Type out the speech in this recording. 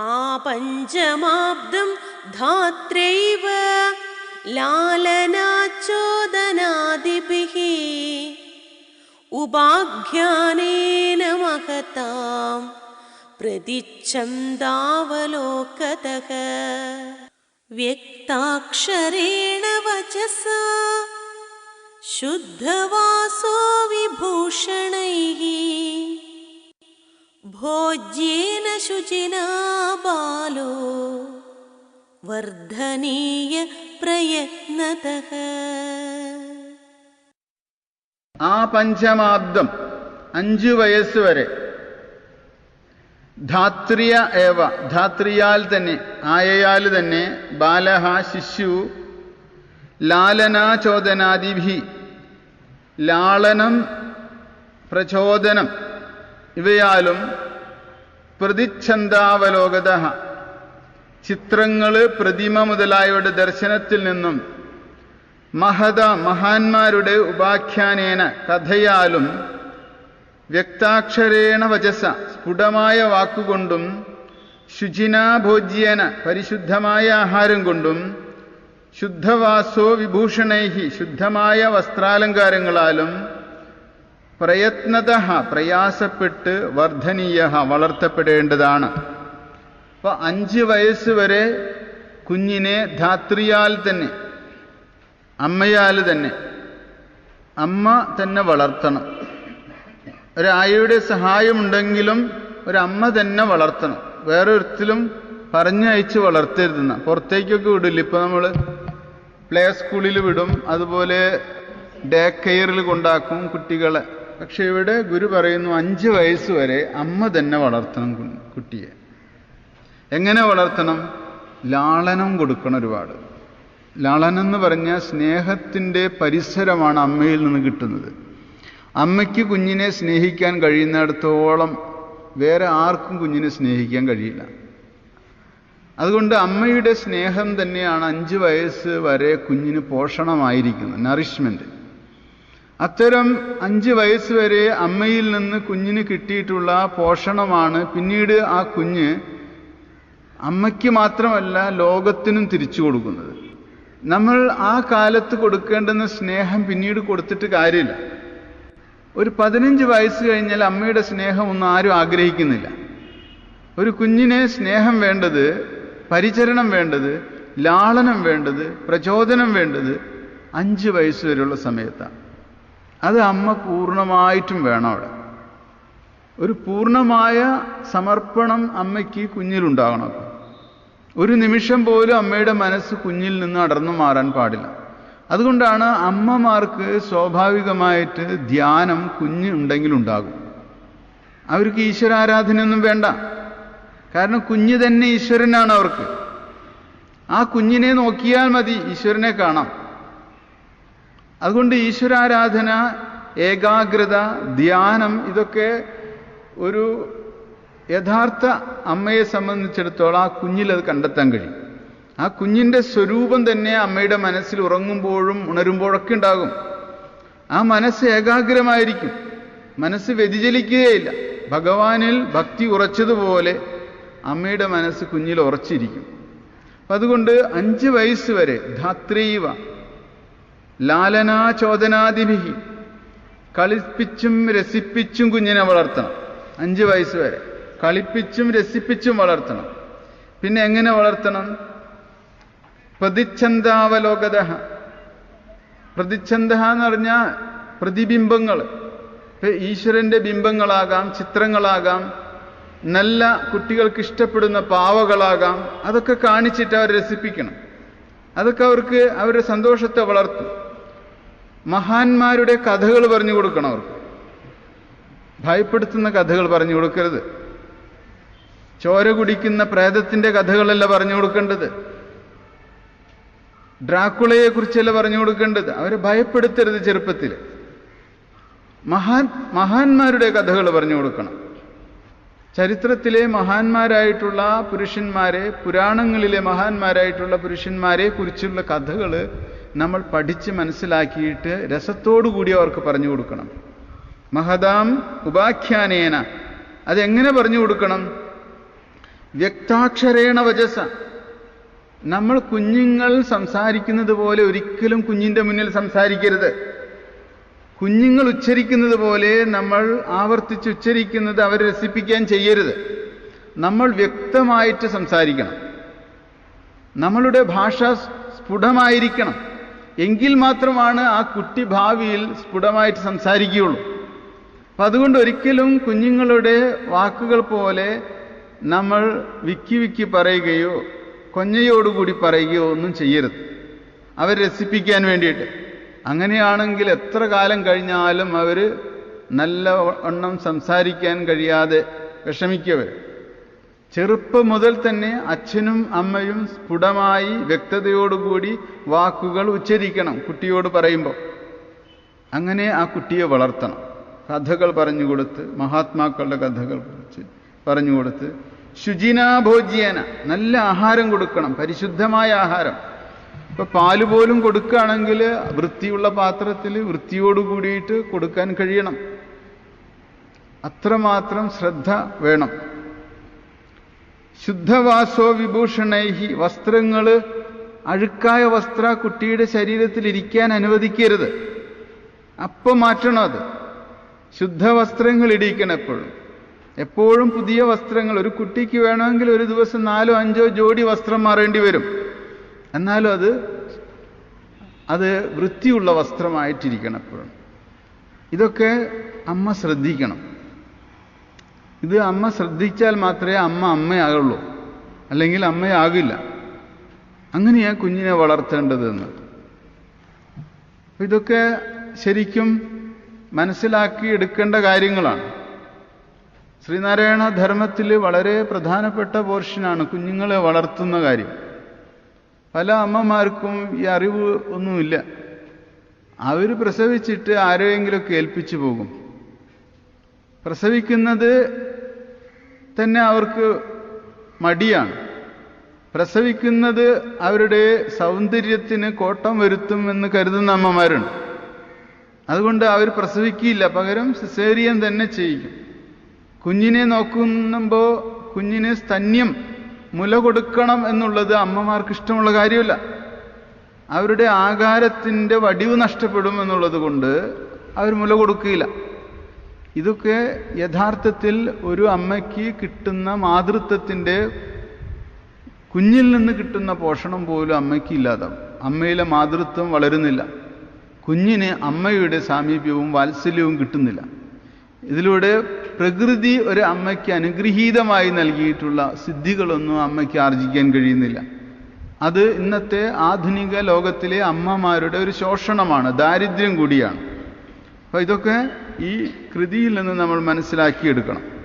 आपञ्चमाब्दं धात्रैव लालनाचोदनादिभिः उपाख्यानेन महतां प्रतिछन्दावलोकतक व्यक्ताक्षरेण वचसा शुद्धवासो विभूषणैः ഭോജ്യേന शुचिना ബാലോ വർദ്ധനീയ പ്രയത്നതഃ. ആ പഞ്ചമാബ്ദം അഞ്ചു വയസ്സ് വരെ. ധാത്രിയ ഏവ ധാത്രിയാൽ തന്നെ ആയയാൽ തന്നെ ബാലഹ ശിശു ലാലനാചോദനാദിഭി ലാളനം പ്രചോദനം. ഇവയാലും പ്രതിച്ഛന്ദാവലോകത. ചിത്രങ്ങൾ പ്രതിമ മുതലായവയുടെ ദർശനത്തിൽ നിന്നും മഹത മഹാന്മാരുടെ ഉപാഖ്യാനേന കഥയാലും വ്യക്താക്ഷരേണ വചസ സ്ഫുടമായ വാക്കുകൊണ്ടും ശുചിനാഭോജ്യേന പരിശുദ്ധമായ ആഹാരം കൊണ്ടും ശുദ്ധവാസോ വിഭൂഷണൈഹി ശുദ്ധമായ വസ്ത്രാലങ്കാരങ്ങളാലും പ്രയത്നത പ്രയാസപ്പെട്ട് വർദ്ധനീയ വളർത്തപ്പെടേണ്ടതാണ്. അപ്പോൾ അഞ്ച് വയസ്സ് വരെ കുഞ്ഞിനെ ധാത്രിയാൽ തന്നെ അമ്മയാൽ തന്നെ അമ്മ തന്നെ വളർത്തണം. ഒരായയുടെ സഹായമുണ്ടെങ്കിലും ഒരമ്മ തന്നെ വളർത്തണം. വേറൊരുത്തിലും പറഞ്ഞയച്ച് വളർത്തരുതെന്ന. പുറത്തേക്കൊക്കെ വിടില്ല. ഇപ്പൊ നമ്മൾ പ്ലേ സ്കൂളിൽ വിടും. അതുപോലെ ഡേ കെയറിൽ കൊണ്ടാക്കും കുട്ടികളെ. പക്ഷെ ഇവിടെ ഗുരു പറയുന്നു അഞ്ച് വയസ്സ് വരെ അമ്മ തന്നെ വളർത്തണം കുട്ടിയെ. എങ്ങനെ വളർത്തണം? ലാളനം കൊടുക്കണം ഒരുപാട്. ലാളനം എന്ന് പറഞ്ഞാൽ സ്നേഹത്തിന്റെ പരിസരമാണ് അമ്മയിൽ നിന്ന് കിട്ടുന്നത്. അമ്മയ്ക്ക് കുഞ്ഞിനെ സ്നേഹിക്കാൻ കഴിയുന്നിടത്തോളം വേറെ ആർക്കും കുഞ്ഞിനെ സ്നേഹിക്കാൻ കഴിയില്ല. അതുകൊണ്ട് അമ്മയുടെ സ്നേഹം തന്നെയാണ് അഞ്ച് വയസ്സ് വരെ കുഞ്ഞിന് പോഷണമായിരിക്കുന്നത് നറിഷ്മെന്റ് അത്തരം അഞ്ച് വയസ്സ് വരെ അമ്മയിൽ നിന്ന് കുഞ്ഞിന് കിട്ടിയിട്ടുള്ള പോഷണമാണ് പിന്നീട് ആ കുഞ്ഞ് അമ്മയ്ക്ക് മാത്രമല്ല ലോകത്തിനും തിരിച്ചു കൊടുക്കുന്നത്. നമ്മൾ ആ കാലത്ത് കൊടുക്കേണ്ടുന്ന സ്നേഹം പിന്നീട് കൊടുത്തിട്ട് കാര്യമില്ല. ഒരു പതിനഞ്ച് വയസ്സ് കഴിഞ്ഞാൽ അമ്മയുടെ സ്നേഹം ഒന്നും ആരും ആഗ്രഹിക്കുന്നില്ല. ഒരു കുഞ്ഞിനെ സ്നേഹം വേണ്ടത് പരിചരണം വേണ്ടത് ലാളനം വേണ്ടത് പ്രചോദനം വേണ്ടത് അഞ്ച് വയസ്സ് വരെയുള്ള സമയത്താണ്. അത് അമ്മ പൂർണമായിട്ടും വേണം അവിടെ. ഒരു പൂർണമായ സമർപ്പണം അമ്മയ്ക്ക് കുഞ്ഞിലുണ്ടാകണം ഒരു നിമിഷം പോലും അമ്മയുടെ മനസ്സ് കുഞ്ഞിൽ നിന്ന് അടർന്നു മാറാൻ പാടില്ല. അതുകൊണ്ടാണ് അമ്മമാർക്ക് സ്വാഭാവികമായിട്ട് ധ്യാനം കുഞ്ഞ് ഉണ്ടാകും. അവർക്ക് ഈശ്വരാരാധനയൊന്നും വേണ്ട. കാരണം കുഞ്ഞ് തന്നെ ഈശ്വരനാണ് അവർക്ക്. ആ കുഞ്ഞിനെ നോക്കിയാൽ മതി ഈശ്വരനെ കാണാം. അതുകൊണ്ട് ഈശ്വരാരാധന ഏകാഗ്രത ധ്യാനം ഇതൊക്കെ ഒരു യഥാർത്ഥ അമ്മയെ സംബന്ധിച്ചിടത്തോളം ആ കുഞ്ഞിൽ അത് കണ്ടെത്താൻ കഴിയും. ആ കുഞ്ഞിന്റെ സ്വരൂപം തന്നെ അമ്മയുടെ മനസ്സിൽ ഉറങ്ങുമ്പോഴും ഉണരുമ്പോഴൊക്കെ ഉണ്ടാകും. ആ മനസ്സ് ഏകാഗ്രമായിരിക്കും. മനസ്സ് വ്യതിചലിക്കുകയില്ല. ഭഗവാനിൽ ഭക്തി ഉറച്ചതുപോലെ അമ്മയുടെ മനസ്സ് കുഞ്ഞിൽ ഉറച്ചിരിക്കും. അതുകൊണ്ട് അഞ്ച് വയസ്സ് വരെ ധാത്രീവ ലാലനാചോദനാദിഭിഹി. കളിപ്പിച്ചും രസിപ്പിച്ചും കുഞ്ഞിനെ വളർത്തണം. അഞ്ച് വയസ്സ് വരെ. കളിപ്പിച്ചും രസിപ്പിച്ചും വളർത്തണം. പിന്നെ എങ്ങനെ വളർത്തണം? പ്രതിച്ഛന്താവലോകത പ്രതിച്ഛന്ത എന്ന് പറഞ്ഞാൽ പ്രതിബിംബങ്ങൾ. ഈശ്വരന്റെ ബിംബങ്ങളാകാം ചിത്രങ്ങളാകാം നല്ല കുട്ടികൾക്ക് ഇഷ്ടപ്പെടുന്ന പാവകളാകാം അതൊക്കെ കാണിച്ചിട്ട് അവർ രസിപ്പിക്കണം. അതൊക്കെ അവർക്ക് അവരുടെ സന്തോഷത്തെ വളർത്തും. മഹാന്മാരുടെ കഥകൾ പറഞ്ഞു കൊടുക്കണം അവർക്ക്. ഭയപ്പെടുത്തുന്ന കഥകൾ പറഞ്ഞു കൊടുക്കരുത്. ചോര കുടിക്കുന്ന പ്രേതത്തിന്റെ കഥകളല്ല പറഞ്ഞു കൊടുക്കേണ്ടത്. ഡ്രാക്കുളയെ കുറിച്ചല്ല പറഞ്ഞു കൊടുക്കേണ്ടത്. അവരെ ഭയപ്പെടുത്തരുത് ചെറുപ്പത്തിൽ മഹാൻ മഹാന്മാരുടെ കഥകൾ പറഞ്ഞു കൊടുക്കണം. ചരിത്രത്തിലെ മഹാന്മാരായിട്ടുള്ള പുരുഷന്മാരെ പുരാണങ്ങളിലെ മഹാന്മാരായിട്ടുള്ള പുരുഷന്മാരെ കുറിച്ചുള്ള കഥകൾ നമ്മൾ പഠിച്ച് മനസ്സിലാക്കിയിട്ട് രസത്തോടു കൂടി അവർക്ക് പറഞ്ഞു കൊടുക്കണം. മഹതാം ഉപാഖ്യാനേന. അതെങ്ങനെ പറഞ്ഞു കൊടുക്കണം? വ്യക്താക്ഷരേണ വജസ നമ്മൾ കുഞ്ഞുങ്ങൾ സംസാരിക്കുന്നത് പോലെ ഒരിക്കലും കുഞ്ഞിന്റെ മുന്നിൽ സംസാരിക്കരുത്. കുഞ്ഞുങ്ങൾ ഉച്ചരിക്കുന്നത് പോലെ നമ്മൾ ആവർത്തിച്ച് ഉച്ചരിക്കുന്നത് അവരെ രസിപ്പിക്കാൻ ചെയ്യരുത്. നമ്മൾ വ്യക്തമായിട്ട് സംസാരിക്കണം. നമ്മളുടെ ഭാഷ സ്ഫുടമായിരിക്കണം. എങ്കിൽ മാത്രമാണ് ആ കുട്ടി ഭാവിയിൽ സ്ഫുടമായിട്ട് സംസാരിക്കുകയുള്ളൂ. അപ്പം അതുകൊണ്ട് ഒരിക്കലും കുഞ്ഞുങ്ങളുടെ വാക്കുകൾ പോലെ നമ്മൾ വിക്കി വിക്കി പറയുകയോ കൊഞ്ഞയോടുകൂടി പറയുകയോ ഒന്നും ചെയ്യരുത്. അവർ രസിപ്പിക്കാൻ വേണ്ടിയിട്ട്. അങ്ങനെയാണെങ്കിൽ എത്ര കാലം കഴിഞ്ഞാലും അവർ നല്ല വണ്ണം സംസാരിക്കാൻ കഴിയാതെ വിഷമിക്കവർ ചെറുപ്പം മുതൽ തന്നെ അച്ഛനും അമ്മയും സ്ഫുടമായി വ്യക്തതയോടുകൂടി വാക്കുകൾ ഉച്ചരിക്കണം കുട്ടിയോട് പറയുമ്പോൾ. അങ്ങനെ ആ കുട്ടിയെ വളർത്തണം. കഥകൾ പറഞ്ഞു കൊടുത്ത് മഹാത്മാക്കളുടെ കഥകൾ കുറിച്ച് പറഞ്ഞു കൊടുത്ത് ശുചിനാഭോജ്യേന നല്ല ആഹാരം കൊടുക്കണം പരിശുദ്ധമായ ആഹാരം. ഇപ്പൊ പാൽ പോലും കൊടുക്കുകയാണെങ്കിൽ വൃത്തിയുള്ള പാത്രത്തിൽ വൃത്തിയോട് കൂടിയിട്ട് കൊടുക്കാൻ കഴിയണം. അത്രമാത്രം ശ്രദ്ധ വേണം. ശുദ്ധവാസോ വിഭൂഷണൈഹി വസ്ത്രങ്ങൾ അഴുക്കായ വസ്ത്ര കുട്ടിയുടെ ശരീരത്തിൽ ഇരിക്കാൻ അനുവദിക്കരുത്. അപ്പം മാറ്റണം അത്. ശുദ്ധവസ്ത്രങ്ങൾ ഇടിക്കണം എപ്പോഴും എപ്പോഴും പുതിയ വസ്ത്രങ്ങൾ ഒരു കുട്ടിക്ക് വേണമെങ്കിൽ ഒരു ദിവസം നാലോ അഞ്ചോ ജോഡി വസ്ത്രം മാറേണ്ടി വരും. എന്നാലും അത് അത് വൃത്തിയുള്ള വസ്ത്രമായിട്ടിരിക്കണം എപ്പോഴും ഇതൊക്കെ അമ്മ ശ്രദ്ധിക്കണം. ഇത് അമ്മ ശ്രദ്ധിച്ചാൽ മാത്രമേ അമ്മ അമ്മയാകുള്ളൂ. അല്ലെങ്കിൽ അമ്മയാകില്ല. അങ്ങനെയാ കുഞ്ഞിനെ വളർത്തേണ്ടതെന്ന്. ഇതൊക്കെ ശരിക്കും മനസ്സിലാക്കി എടുക്കേണ്ട കാര്യങ്ങളാണ്. ശ്രീനാരായണ ധർമ്മത്തിൽ വളരെ പ്രധാനപ്പെട്ട പോർഷനാണ് കുഞ്ഞുങ്ങളെ വളർത്തുന്ന കാര്യം. പല അമ്മമാർക്കും ഈ അറിവ് ഒന്നുമില്ല. അവർ പ്രസവിച്ചിട്ട് ആരെയെങ്കിലുമൊക്കെ ഏൽപ്പിച്ചു പോകും. പ്രസവിക്കുന്നത് തന്നെ അവർക്ക് മടിയാണ്. പ്രസവിക്കുന്നത് അവരുടെ സൗന്ദര്യത്തിന് കോട്ടം വരുത്തും എന്ന് കരുതുന്ന അമ്മമാരുണ്ട്. അതുകൊണ്ട് അവർ പ്രസവിക്കില്ല. പകരം സിസേറിയൻ തന്നെ ചെയ്യിക്കും കുഞ്ഞിനെ നോക്കുമ്പോൾ കുഞ്ഞിന് സ്തന്യം മുല കൊടുക്കണം എന്നുള്ളത് അമ്മമാർക്ക് ഇഷ്ടമുള്ള കാര്യമല്ല. അവരുടെ ആകാരത്തിന്റെ വടിവ് നഷ്ടപ്പെടും എന്നുള്ളത് കൊണ്ട് അവർ മുല കൊടുക്കുകയില്ല ഇതൊക്കെ യഥാർത്ഥത്തിൽ ഒരു അമ്മയ്ക്ക് കിട്ടുന്ന മാതൃത്വത്തിന്റെ കുഞ്ഞിൽ നിന്ന് കിട്ടുന്ന പോഷണം പോലും അമ്മയ്ക്ക് ഇല്ലാതാവും. അമ്മയിലെ മാതൃത്വം വളരുന്നില്ല. കുഞ്ഞിന് അമ്മയുടെ സാമീപ്യവും വാത്സല്യവും കിട്ടുന്നില്ല. ഇതിലൂടെ പ്രകൃതി ഒരു അമ്മയ്ക്ക് അനുഗ്രഹീതമായി നൽകിയിട്ടുള്ള സിദ്ധികളൊന്നും അമ്മയ്ക്ക് ആർജിക്കാൻ കഴിയുന്നില്ല. അത് ഇന്നത്തെ ആധുനിക ലോകത്തിലെ അമ്മമാരുടെ ഒരു ശോഷണമാണ് ദാരിദ്ര്യം കൂടിയാണ്. അപ്പോൾ ഇതൊക്കെ ഈ കൃതിയിൽ നിന്ന് നമ്മൾ മനസ്സിലാക്കിയെടുക്കണം.